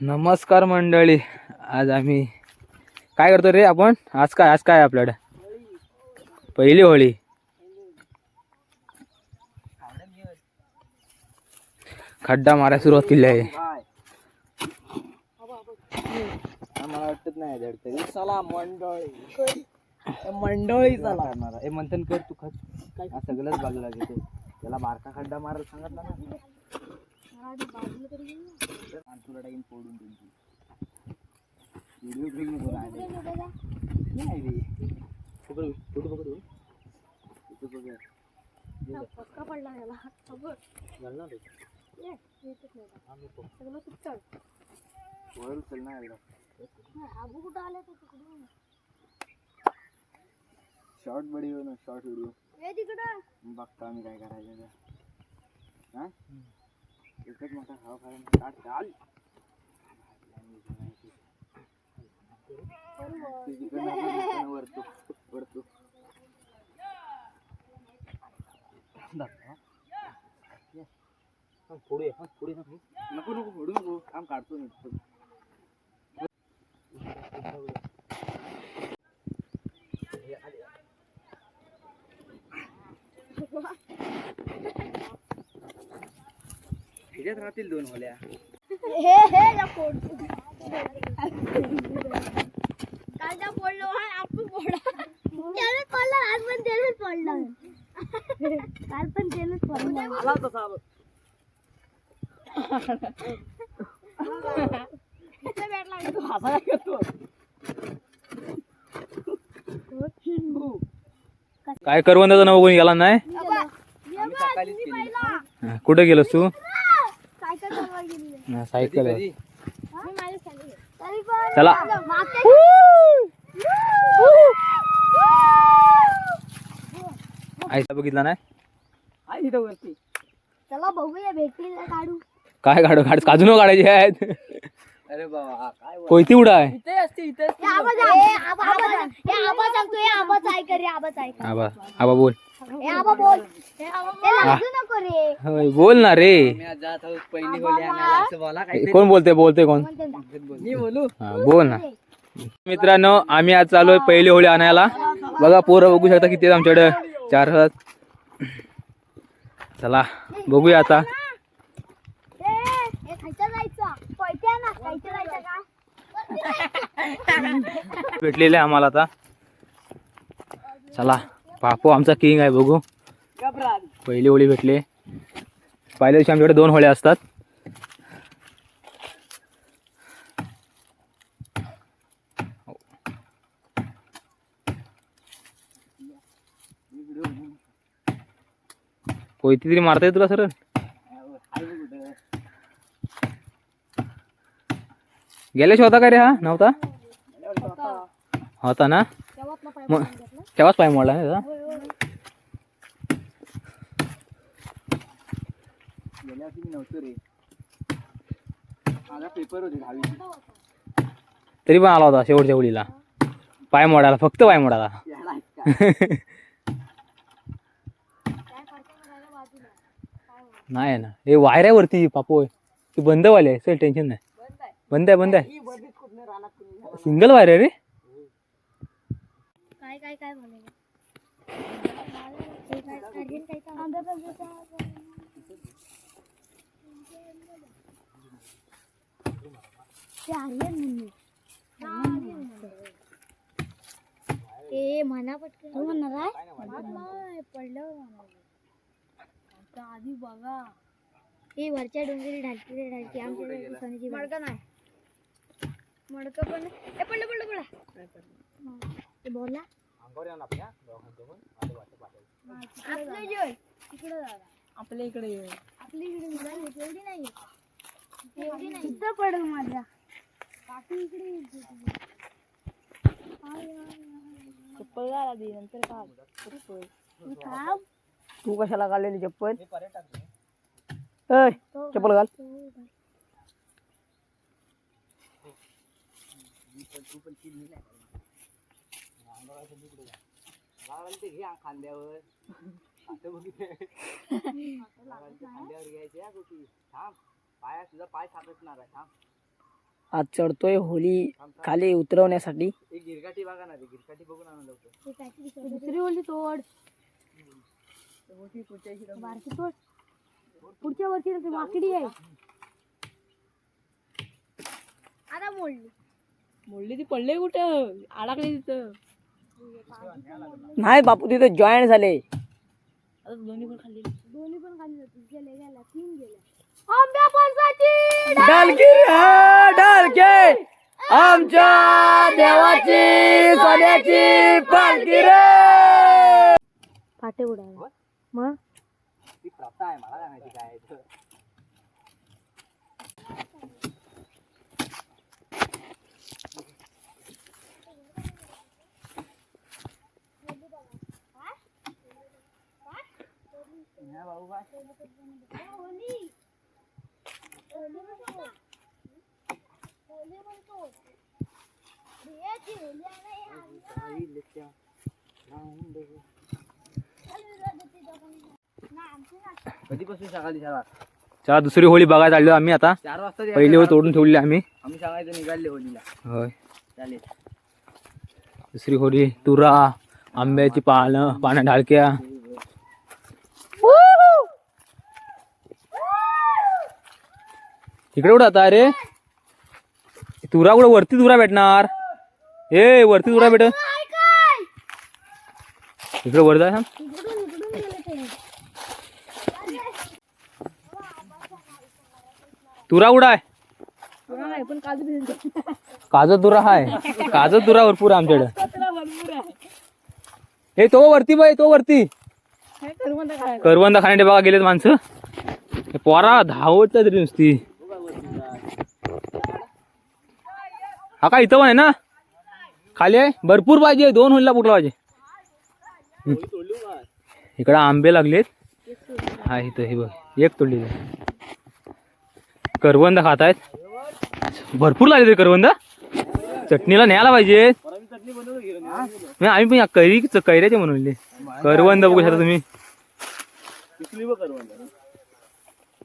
नमस्कार मंडळी. आज आम्ही काय करतो रे आपण? आज काय आज काय आपल्याकडे? पहिली होळी. खड्डा मारायला सुरुवात केली आहे. मला वाटत नाही चला मंडळी. मंडळी चला. हे मंथन कर तू हा सगळंच बाजूला घेतो त्याला बारका खड्डा मारायला सांगितला ना. तुला टाकीन फोडून त्यांची व्हिडिओ राहिले. नाही रे फोटो फोटो बघ रे. फोटो बघ. घाल ना रे. वर उचल ना एकदा. शॉर्ट व्हिडिओ ना शॉर्ट व्हिडिओ बघतो आम्ही काय करायचं. हा एकच मोठा हवा खायला काढ चाल तिकडनं आपलं दिसतं वरतो वरतो दाखव, हा. नको नको फोडू नको काम काढतो मी ह्याच्यात राहतील दोन होल्या हे हे या फोड काल ज्या फोडलं हा आपण फोडा त्याने पडलं आज पण त्यानेच पडलं. काल पण त्यानेच पडलं. आला तसा तू हसायला करतो काय करवंदाचा नाव बघून गेला नाही? हा, कुठं गेलोस तू? काय काय गेली. हा, सायकल. आहे. कधी? मी माझ्या खाली तरी पण चला. आईचा बघितला नाही वरती चला बघूया भेटतील काढू काय काढू काढ काजून काढायचे आहेत अरे बाबा हा काय कोयती उडा आहे इथे असते इथे. हे आबा हे आबा आबा सांग. हे आबा सांगतो हे आबाच ऐक रे आबाच ऐक आबा आबा बोल हे आबा बोल. हे. ना रे. कोण बोलते बोलते कोण मी बोलू? हा, बोल ना. मित्रांनो आम्ही आज चालू आहे पहिली होळी आणायला. बघा पोरं बघू शकता किती आमच्याकडे. चार आहेत चला बघूया आता. खायचं जायचं. पैसे ना खायचं जायचं का? भेटलेले आहे आम्हाला आता. चला. बापू आमचा किंग आहे बघू. पहिली होळी भेटली. पहिल्या दिवशी आमच्याकडे दोन होळ्या असतात. कोयती तरी मारता येत तुला सर आहे बघ कुठं. गेल्याशी होता का रे हा? नव्हता? होता. ना? मग तेव्हाच पाय मोडला ना त्याचा? पेपर होते तरी पण आला होता शेवटच्या होळीला पाय मोडायला फक्त पाय मोडायला. नाही ना हे वायर आहे वरती पापो ती बंद वाले आहे चल टेन्शन नाही बंद आहे बंद आहे. सिंगल वायर आहे रे काय काय काय ते आर्यन म्हणून ए म्हणा पटकन. तू म्हणणार आहे? पडलं आता आधी बघा. ए वरच्या डोंगरी ढालकी रे ढालकी. आमच्या मडकं नाही. मडकं पण ए पडलं पडलं पडलं. बोला. आपलं आपल्या इकडे ये. आपली इकडे मुलं एवढी नाही एवढी नाही इथं पडेल माझ्या. काकी इकडे येईल तुझी. आय, आय, आय. चप्पल घाला दे नंतर का चप्पल. तू थांब. तू कशाला काढलेली चप्पल? ऐ, तो चप्पल घाल तो घाल. खांद्यावर. आता बघितलं खांद्यावर घ्यायचे हा गोटी. थांब. पाया तुझा पाय सापडणार आहे थांब. आज चढतोय होली खाली उतरवण्यासाठी. गिरकाठी बघा ना गिरकाठी बघून आणून लवकर. दुसरी ओली तोड. बारकी तोड. पुढच्या वर्षी ती माकडी आहे. आता मोडली. मोडली ती पडले कुठं? अडकली तिथं. नाही बापू तिथे जॉईन झाले. दोन्ही पण खाली गेले गेला तीन डालकी आमच्या देवाची सोन्याची पालखी रे. उडाला. मग? ती प्रथा आहे मला काय माहिती काय कधीपासून सकाळी शाळा? चला दुसरी होळी बघायला आलो आम्ही आता. चार वाजता पहिली होळी तोडून ठेवली आम्ही. आम्ही सांगायचं निघाले होलीला होय. चालेल. दुसरी होळी तुरा आंब्याची पानं पानं ढाळक्या. इकडे कुठं आता अरे. तुरा कुठं वरती तुरा भेटणार? ए वरती तुरा भेट. इकडे वर जाय तुरा कुठं आहे? काज तुरा दुरा हाय. काजत दुरा भरपूर आहे आमच्याकडे. हे तो वरती बाई तो वरती. करवंद खाण्याचे बघा गेलेत माणसं. पोरा धावत तरी नुसती. हा का इथं पण आहे ना? खाली आहे? भरपूर पाहिजे दोन होईला कुठला पाहिजे. इकडं आंबे लागलेत. हा इथं हे बघ एक तोडली करवंद खात आहेत भरपूर लागले ते करवंद. चटणीला न्यायला पाहिजे. नाही, आम्ही पण कैरी कैऱ्याचे म्हणून करवंद बघू शकता तुम्ही.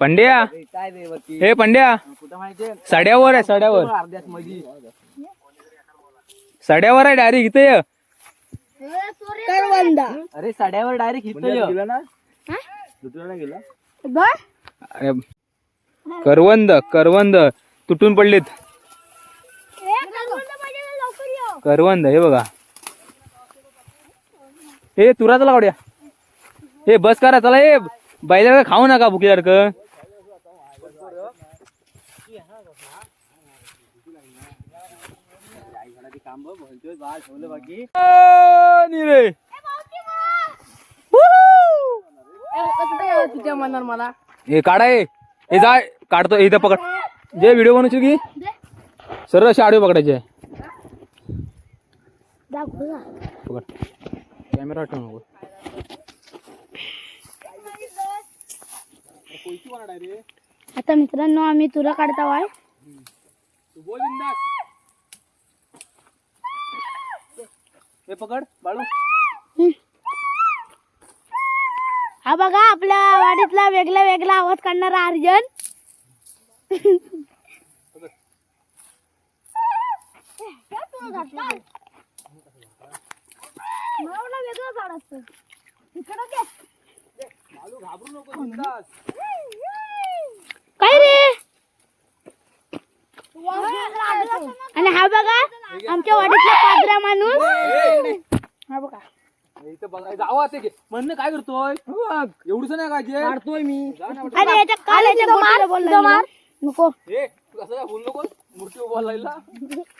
पंड्या? काय रे वरती हे पंड्या? कुठं माहितीये? साड्यावर आहे साड्यावर. अर्ध्यात मधी साड्यावर आहे डायरेक्ट इथे ये. करवंदा अरे साड्यावर डायरेक्ट इथं गेला ना दुसऱ्याला गेला? अरे, करवंद करवंद तुटून पडलेत. करवंद हे बघा. हे तुरा चला काढूया हे बस करा चला हे बैला खाऊ नका बाकी. तुझ्या मनावर मला? हे काढा हे हे जाय काढतो इथं पकड. जे व्हिडिओ बनवशील की? सरळ असे आडवे पकडायचे पकड. कॅमेरा नको. आता मित्रांनो आम्ही तुला काढता वाय. हे पकड बाळू. हा बघा आपल्या वाडीतला वेगळा वेगळा आवाज काढणारा अर्जन वेगळं झाड असतं. काय रे आणि हा बघा आमच्या वाडीतला पादरा माणूस. हा बघा. इथं बघा आवाज आहे की. म्हणणं काय करतोय? एवढंच नाही काय काढतोय मी. अरे याच्या काल याच्या नको. तू कसं काय बोलू नको? मूर्ती उभा लागला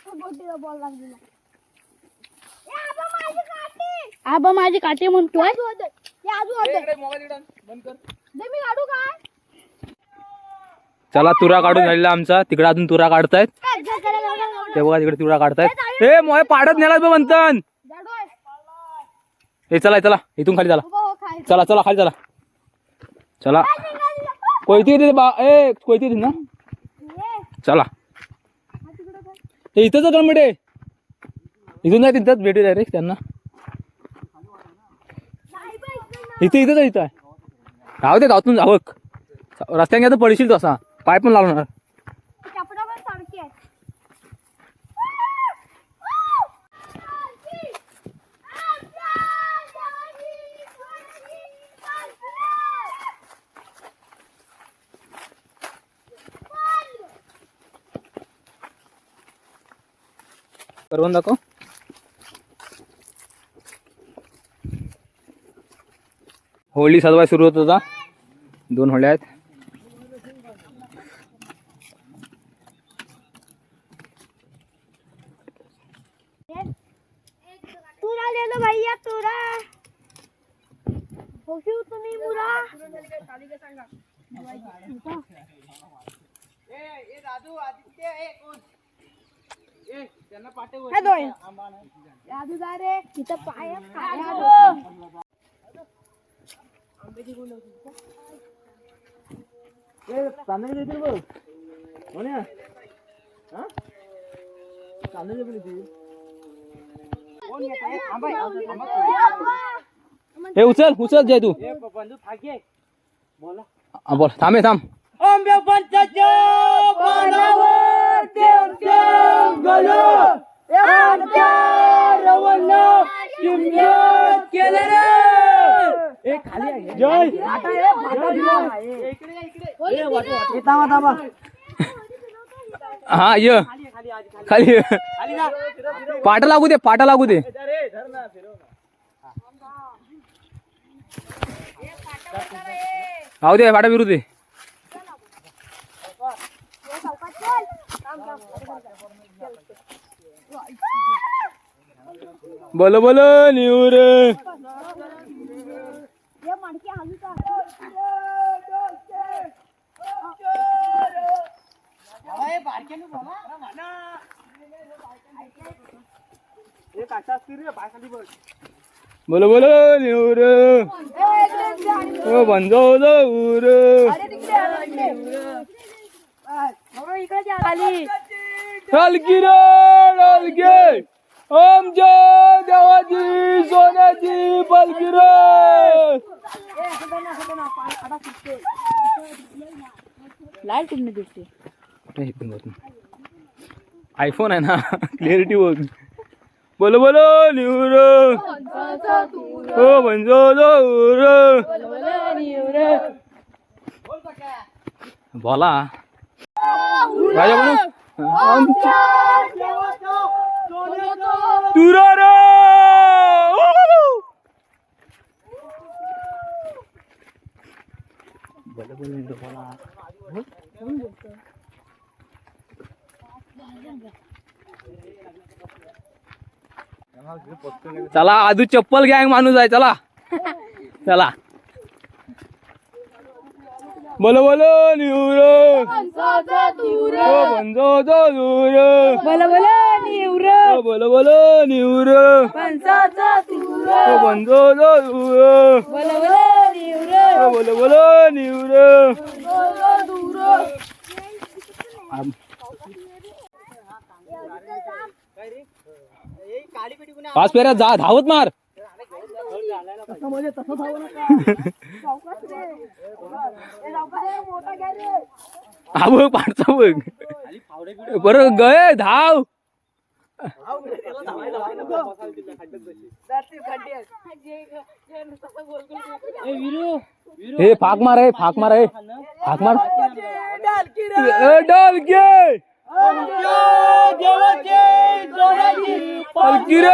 गोटीला बॉल लागलेला आबा माझी काठी म्हणतोय. मोबाईल इकडं आण. बंद कर. मी काढू काय? चला तुरा काढून झालेला आमचा. तिकडे अजून तुरा काढतायत. ते बघा तिकडे तुरा काढतायत. हे मोय पाडत नेला बे म्हणतन हे चला चला इथून खाली चला. चला चला खाली चला. चला. कोयती येते बा ए कोयती येते ना? चला. हे इथंच गमडे इथून नाही तिथंच भेटू डायरेक्ट त्यांना. इथे इथंच इथं आहे. राहू दे गावातून जावक रस्त्याने आता पडशील तसा. पाय पण लावणार. करवून दाखव. होळी सजवाय सुरू होत होता. दोन होळ्या आहेत. तुरा ले लो भैया तुरा होशी तुम्ही मुरा राजू जा रे तिथं पाय तांदूळ देतील बघ म्हणे हा तांदूळ देतील हे उचल उचल जय तू. बोला. हा, बोल. थांबे थांब. हा ये. खाली. पाटा लागू दे पाटा लागू दे. राहू दे पाटा फिरू दे. बोल बोल निवर मडकी बोल बोल निवर ओ बंजो उर हलकी रे हलकी आमच्या देवाची सोन्याची पलकी रे लाइट कुठे दिसते आयफोन आहे ना. क्लिअरिटी बघ बोल बोल निवर ओ बंजो उर बोला. राजा आमच्या तुरा रे बोल बोल बोला. चला आजू चप्पल गँग माणूस आहे चला. चला. बोलो बोलो निवर. बोला बोला निवर. बोलो बोलो निवर. बोला बोला निवर ओ बोलो बोलो निवर पाच फेऱ्या जा धावत मार. हा बघ पाडचा बघ. बरं गय धाव. हे फाक मार आहे फाक मार आहे फाक मार. ए, रे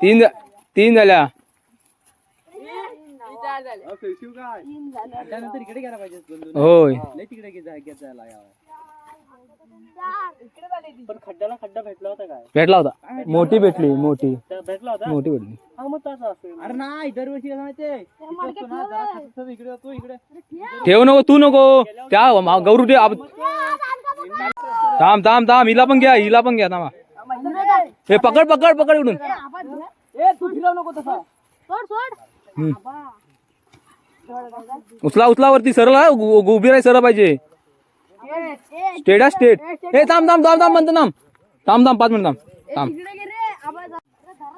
तीन तीन झाल्या होय भेटला होता काय? भेटला होता. मोठी भेटली मोठी. भेटला होता? मोठी भेटली. हा मग तसा असेल. अरे नाही दरवर्षी कसं माहितीये इकडे असतो ना, जरा खात-खात इकडे जातो इकडे. ठेव. नको तू नको. त्या मा- गौरू ठेव आप- थांब थांब थांब हिला पण घ्या हिला पण घ्या थांबा. हे पकड पकड पकड इकडून. हम्म. उचला उचला वरती सरळ हा, उ- उभी राही सरळ पाहिजे. स्टेट हा स्टेट हे थांब थांब थांब थांब म्हणतो थांब. थांब थांब पाच मिनिट थांब. थांब.